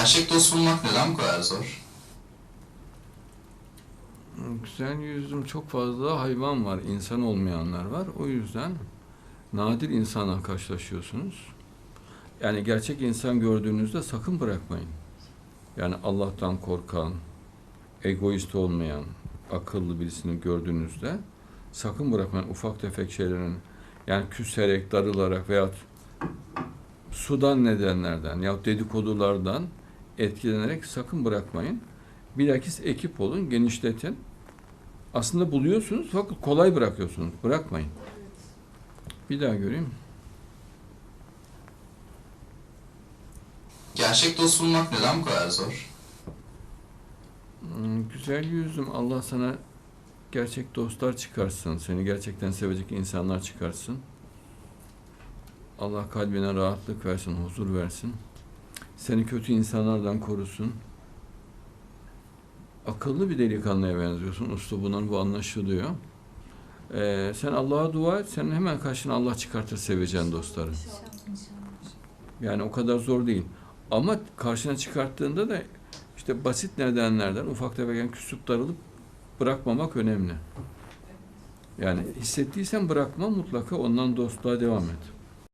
Gerçek dost bulmak neden bu kadar zor? Güzel yüzüm çok fazla hayvan var, insan olmayanlar var. O yüzden nadir insanla karşılaşıyorsunuz. Yani gerçek insan gördüğünüzde sakın bırakmayın. Yani Allah'tan korkan, egoist olmayan, akıllı birisini gördüğünüzde sakın bırakmayın. Ufak tefek şeylerin yani küserek, darılarak veyahut sudan nedenlerden yahut dedikodulardan etkilenerek sakın bırakmayın. Bilakis ekip olun, genişletin. Aslında buluyorsunuz fakat kolay bırakıyorsunuz. Bırakmayın. Bir daha göreyim. Gerçek dost bulmak neden bu kadar zor? Hmm, Güzel yüzüm Allah sana gerçek dostlar çıkarsın. Seni gerçekten sevecek insanlar çıkarsın. Allah kalbine rahatlık versin, huzur versin. Seni kötü insanlardan korusun. Akıllı bir delikanlıya benziyorsun. Uslubundan bu anlaşılıyor. Ee, sen Allah'a dua et. Senin hemen karşına Allah çıkartır seveceğin dostları. Yani o kadar zor değil. Ama karşına çıkarttığında da işte basit nedenlerden ufak tefek küsüp darılıp bırakmamak önemli. Yani hissettiysen bırakma mutlaka ondan dostluğa devam et.